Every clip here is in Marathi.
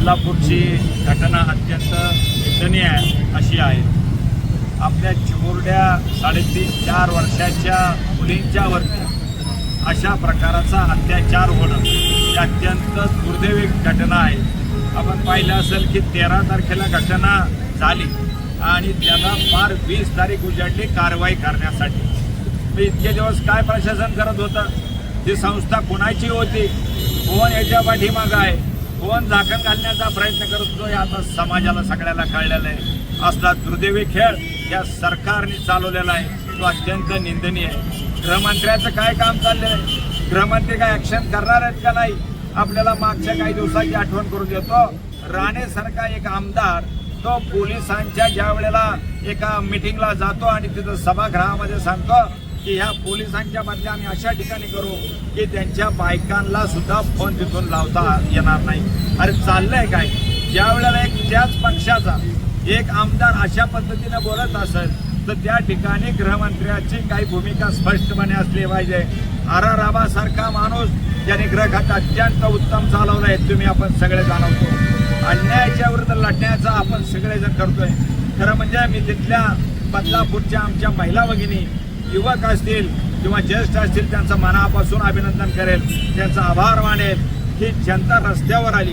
बदलापूरची घटना अत्यंत निंदनीय आहे अशी आहे. आपल्या चिमुरड्या साडेतीन चार वर्षाच्या मुलींच्या वरती अशा प्रकाराचा अत्याचार होणं ही अत्यंत दुर्दैवी घटना आहे. आपण पाहिलं असेल की तेरा तारखेला घटना झाली आणि त्याला फार वीस तारीख उजाडली कारवाई करण्यासाठी. मी इतके दिवस काय प्रशासन करत होतं? ही संस्था कुणाची होती? कोण याच्या पाठीमागं आहे? कोण झाकण घालण्याचा प्रयत्न करतो हे आता समाजाला सगळ्याला कळलेलं आहे. असला दुर्दैवी खेळ या सरकारने चालवलेला आहे. तो अत्यंत निंदनीय आहे. गृहमंत्र्याचं काय काम चाललं आहे गृहमंत्री काय ॲक्शन करणार आहेत का नाही? आपल्याला मागच्या काही दिवसाची आठवण करून देतो. राणेसारखा एक आमदार तो पोलिसांच्या ज्या वेळेला एका मिटिंगला जातो आणि तिथं सभागृहामध्ये सांगतो की ह्या पोलिसांच्या बदले आम्ही अशा ठिकाणी करू की त्यांच्या बायकांना सुद्धा फोन तिथून लावता येणार नाही. अरे चाललंय काय? ज्या वेळेला एक त्याच पक्षाचा एक आमदार अशा पद्धतीने बोलत असेल तर त्या ठिकाणी गृहमंत्र्याची काही भूमिका स्पष्टपणे असली पाहिजे. आर आर राबासारखा माणूस ज्याने गृह अत्यंत उत्तम चालवलं आहे तुम्ही आपण सगळे जाणवतो. अन्यायाच्या विरुद्ध लढण्याचा आपण सगळेजण करतोय. खरं म्हणजे मी तिथल्या बदलापूरच्या आमच्या महिला भगिनी युवक असतील किंवा ज्येष्ठ असतील त्यांचं मनापासून अभिनंदन करेल. त्यांचा आभार मानेल. की जनता रस्त्यावर आली.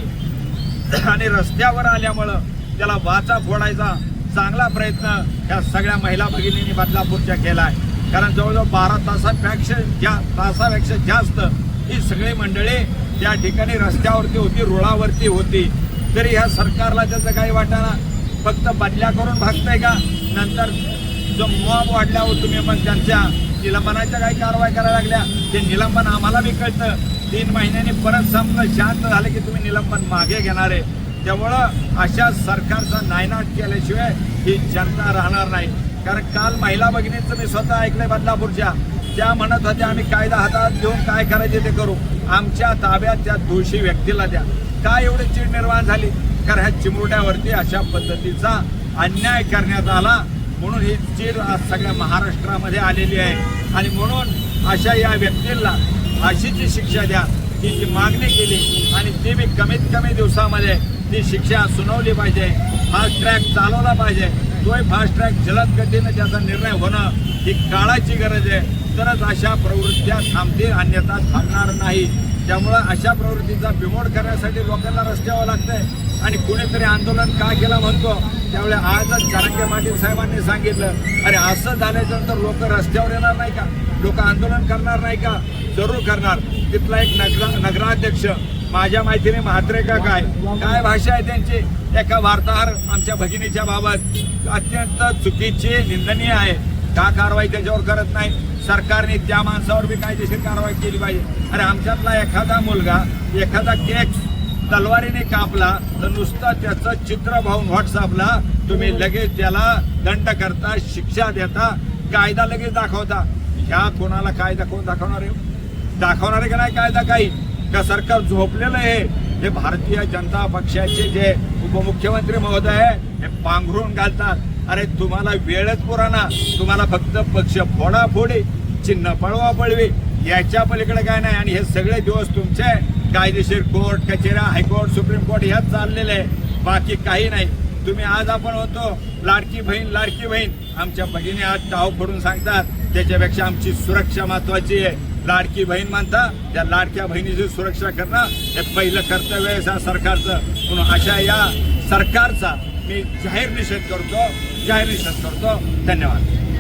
आणि रस्त्यावर आल्यामुळं त्याला वाचा फोडायचा चांगला प्रयत्न या सगळ्या महिला भगिनींनी बदलापूरच्या केला आहे कारण जवळजवळ बारा तासापेक्षा जा तासापेक्षा जास्त ही सगळी मंडळी त्या ठिकाणी रस्त्यावरती होती रुळावरती होती. तरी ह्या सरकारला त्याचं काही वाटाणा. फक्त बदल्या करून भागतंय का? नंतर जो मॉब वाढल्यावर हो तुम्ही मग त्यांच्या निलंबनाच्या काही कारवाई करायला लागल्या. ते निलंबन आम्हाला बी कळतं. तीन महिन्यांनी परत संपलं. शांत झालं की तुम्ही निलंबन मागे घेणार आहे. त्यामुळं अशा सरकारचा नायनाट केल्याशिवाय ही जनता राहणार नाही. कारण काल महिला भगिनींचं मी स्वतः ऐकलंय बदलापूरच्या. त्या म्हणत होत्या आम्ही कायदा हातात घेऊन काय करायचे ते करू. आमच्या ताब्यात त्या दोषी व्यक्तीला द्या. काय एवढी चीड निर्माण झाली? कारण ह्या चिमुरड्यावरती अशा पद्धतीचा अन्याय करण्यात आला. म्हणून ही चीड आज सगळ्या महाराष्ट्रामध्ये आलेली आहे. आणि म्हणून अशा या व्यक्तीला फाशीची शिक्षा द्या. ही जी मागणी केली आणि ती बी कमीत कमी दिवसामध्ये ती शिक्षा सुनावली पाहिजे. फास्ट ट्रॅक चालवला पाहिजे. तोही फास्ट ट्रॅक जलद गतीने त्याचा निर्णय होणं ही काळाची गरज आहे. तरच अशा प्रवृत्त्या थांबतील अन्यथा थांबणार नाही त्यामुळं अशा प्रवृत्तीचा बिमोड करण्यासाठी लोकांना रस्त्यावर लागतंय. आणि कुणीतरी आंदोलन का केलं म्हणतो त्यामुळे आजच कारंगे पाटील साहेबांनी सांगितलं अरे असं झाल्याच्यानंतर लोक रस्त्यावर येणार नाही का? लोक आंदोलन करणार नाही का? जरूर करणार. तिथला एक नगरा नगराध्यक्ष माझ्या माहितीने म्हात्रे का काय काय भाषा आहे त्यांची? एका वार्ताहर आमच्या भगिनीच्या बाबत. अत्यंत चुकीची निंदनीय आहे. का कारवाई त्याच्यावर करत नाही? सरकारने त्या माणसावर बी कायदेशीर कारवाई केली पाहिजे. अरे आमच्यातला एखादा मुलगा एखादा केक तलवारीने कापला तर नुसतं त्याचं चित्र पाहून व्हॉट्सअपला तुम्ही लगेच त्याला दंड करता शिक्षा देता कायदा लगेच दाखवता. ह्या कोणाला कायदा कोण दाखवणार आहे? दाखवणार आहे का नाही कायदा काही? का सरकार झोपलेलं आहे? हे भारतीय जनता पक्षाचे जे उपमुख्यमंत्री महोदय आहे हे पांघरून घालतात. अरे तुम्हाला वेळच पुराणा. तुम्हाला फक्त पक्ष फोडाफोडी चिन्ह पळवा पळवी. याच्या पलीकडे काय नाही. आणि हे सगळे दिवस तुमचे कायदेशीर कोर्ट कचेऱ्या हायकोर्ट सुप्रीम कोर्ट ह्याच चाललेले आहे. बाकी काही नाही. तुम्ही आज आपण होतो लाडकी बहीण लाडकी बहीण. आमच्या भगिनी आज टाव फोडून सांगतात त्याच्यापेक्षा आमची सुरक्षा महत्वाची आहे. लाडकी बहीण म्हणता त्या लाडक्या बहिणीची सुरक्षा करणं हे पहिलं कर्तव्य आहे सरकारचं. म्हणून अशा या सरकारचा मी जाहीर निषेध करतो जाहीर निषेध करतो. धन्यवाद.